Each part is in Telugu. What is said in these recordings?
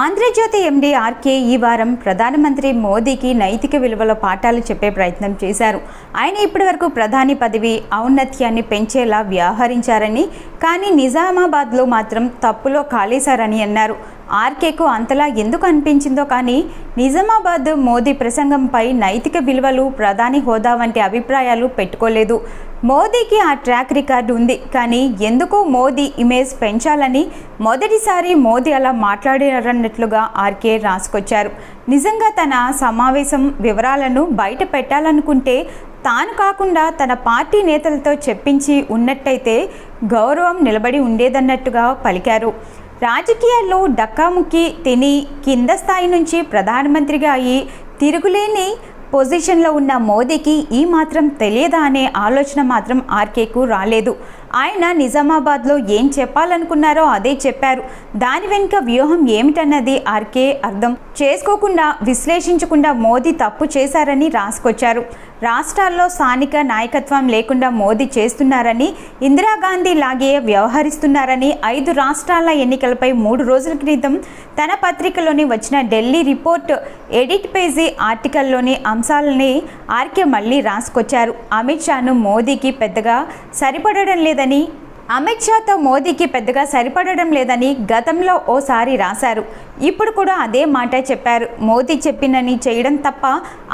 ఆంధ్రజ్యోతి ఎండీ ఆర్కే ఈ వారం ప్రధానమంత్రి మోదీకి నైతిక విలువల పాఠాలు చెప్పే ప్రయత్నం చేశారు. ఆయన ఇప్పటివరకు ప్రధాని పదవి ఔన్నత్యాన్ని పెంచేలా వ్యవహరించారని కానీ నిజామాబాద్లో మాత్రం తప్పులో కాలేశారని అన్నారు. ఆర్కేకు అంతలా ఎందుకు అనిపించిందో కానీ నిజామాబాద్ మోదీ ప్రసంగంపై నైతిక విలువలు ప్రధాని హోదా వంటి అభిప్రాయాలు పెట్టుకోలేదు. మోదీకి ఆ ట్రాక్ రికార్డు ఉంది. కానీ ఎందుకు మోదీ ఇమేజ్ పెంచాలని మొదటిసారి మోదీ అలా మాట్లాడారన్నట్లుగా ఆర్కే రాసుకొచ్చారు. నిజంగా తన సమావేశం వివరాలను బయట పెట్టాలనుకుంటే తాను కాకుండా తన పార్టీ నేతలతో చెప్పించి ఉన్నట్టయితే గౌరవం నిలబడి ఉండేదన్నట్టుగా పలికారు. రాజకీయాల్లో డక్కాముక్కి తిని కింద స్థాయి నుంచి ప్రధానమంత్రిగా అయి తిరుగులేని పొజిషన్లో ఉన్న మోదీకి ఈ మాత్రం తెలియదా అనే ఆలోచన మాత్రం ఆర్కేకు రాలేదు. ఆయన నిజామాబాద్లో ఏం చెప్పాలనుకున్నారో అదే చెప్పారు. దాని వెనుక వ్యూహం ఏమిటన్నది ఆర్కే అర్థం. చేసుకోకుండా విశ్లేషించకుండా మోదీ తప్పు చేశారని రాసుకొచ్చారు. రాష్ట్రాల్లో స్థానిక నాయకత్వం లేకుండా మోదీ చేస్తున్నారని ఇందిరాగాంధీ లాగే వ్యవహరిస్తున్నారని ఐదు రాష్ట్రాల ఎన్నికలపై మూడు రోజుల క్రితం తన పత్రికలోని వచ్చిన ఢిల్లీ రిపోర్ట్ ఎడిట్ పేజీ ఆర్టికల్లోని అంశాలని ఆర్కే మళ్ళీ రాసుకొచ్చారు. అమిత్ షాను మోదీకి పెద్దగా సరిపడడం లేదు లేదని అమిత్ షాతో మోదీకి పెద్దగా సరిపడడం లేదని గతంలో ఓసారి రాశారు. ఇప్పుడు కూడా అదే మాట చెప్పారు. మోదీ చెప్పినని చేయడం తప్ప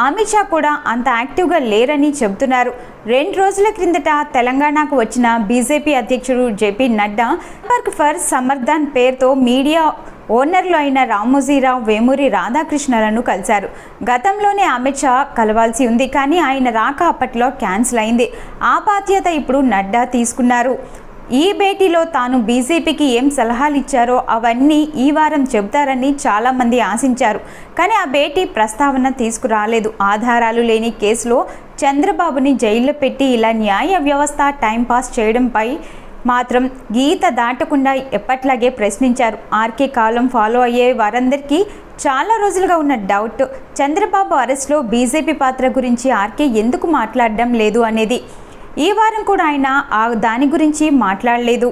అమిత్ షా కూడా అంత యాక్టివ్గా లేరని చెబుతున్నారు. రెండు రోజుల క్రిందట తెలంగాణకు వచ్చిన బీజేపీ అధ్యక్షుడు J P Nadda work for Samarthan పేరుతో మీడియా ఓనర్లు అయిన రామోజీరావు వేమూరి రాధాకృష్ణలను కలిశారు. గతంలోనే అమిత్ షా కలవాల్సి ఉంది కానీ ఆయన రాక అప్పట్లో క్యాన్సిల్ అయింది. ఆ బాధ్యత ఇప్పుడు నడ్డా తీసుకున్నారు. ఈ భేటీలో తాను బీజేపీకి ఏం సలహాలు ఇచ్చారో అవన్నీ ఈ వారం చెబుతారని చాలామంది ఆశించారు. కానీ ఆ భేటీ ప్రస్తావన తీసుకురాలేదు. ఆధారాలు లేని కేసులో చంద్రబాబుని జైల్లో పెట్టి ఇలా న్యాయ వ్యవస్థ టైంపాస్ చేయడంపై మాత్రం గీత దాటకుండా ఎప్పట్లాగే ప్రశ్నించారు. ఆర్కే కాలం ఫాలో అయ్యే వారందరికీ చాలా రోజులుగా ఉన్న డౌట్ చంద్రబాబు అరెస్ట్లో బీజేపీ పాత్ర గురించి ఆర్కే ఎందుకు మాట్లాడడం లేదు అనేది. ఈ వారం కూడా ఆయన ఆ దాని గురించి మాట్లాడలేదు.